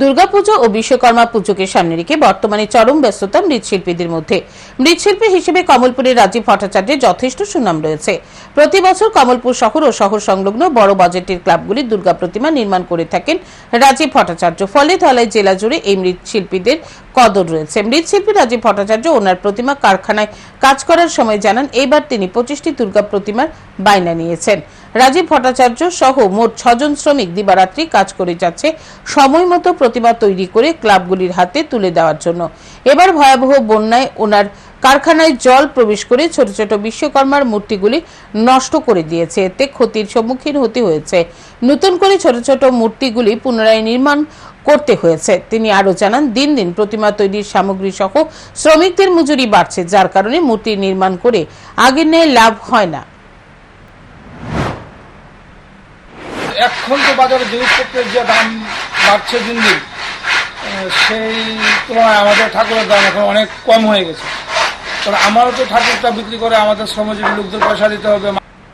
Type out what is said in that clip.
দুর্গাপুজো ও বিশ্বকর্মা পুজোকে সামনে রেখে বর্তমানে চরম ব্যস্ততা মৃৎশিল্পীদের মধ্যে। মৃৎশিল্পী হিসেবে কমলপুরের রাজীব ভট্টাচার্যের যথেষ্ট সুনাম রয়েছে। প্রতি বছর কমলপুর শহর ও শহর সংলগ্ন বড় বাজেটের ক্লাবগুলি দুর্গা প্রতিমা নির্মাণ করে থাকেন রাজীব ভট্টাচার্য। ফলে ধলাই জেলা জুড়ে এই মৃৎশিল্পীদের কদর রয়েছে। মৃৎশিল্পী রাজীব ভট্টাচার্য ওনার প্রতিমা কারখানায় কাজ করার সময় জানান, এইবার তিনি পঁচিশটি দুর্গা প্রতিমার বায়না নিয়েছেন। রাজীব ভট্টাচার্য সহ মোট ছজন শ্রমিক দিবারাত্রি কাজ করে যাচ্ছে সময় মতো প্রতিমা তৈরি করে ক্লাবগুলির হাতে তুলে দেওয়ার জন্য। এবার ভয়াবহ বন্যায় ওনার কারখানায় জল প্রবেশ করে ছোট ছোট বিশ্বকর্মার মূর্তিগুলি নষ্ট করে দিয়েছে। এতে ক্ষতির সম্মুখীন হতে হয়েছে। নতুন করে ছোট ছোট মূর্তিগুলি পুনরায় নির্মাণ করতে হয়েছে। তিনি আরও জানান, দিন দিন প্রতিমা তৈরির সামগ্রী সহ শ্রমিকদের মজুরি বাড়ছে, যার কারণে মূর্তি নির্মাণ করে আগের ন্যায় লাভ হয় না। এখন তো বাজারে জিনিসপত্রের যে দাম বাড়ছে দিন দিন সেই তুলনায় আমাদের ঠাকুরের দাম এখন অনেক কম হয়ে গেছে। তবে আমারও তো ঠাকুরটা বিক্রি করে আমাদের শ্রমজীবী লোকদের পয়সা দিতে হবে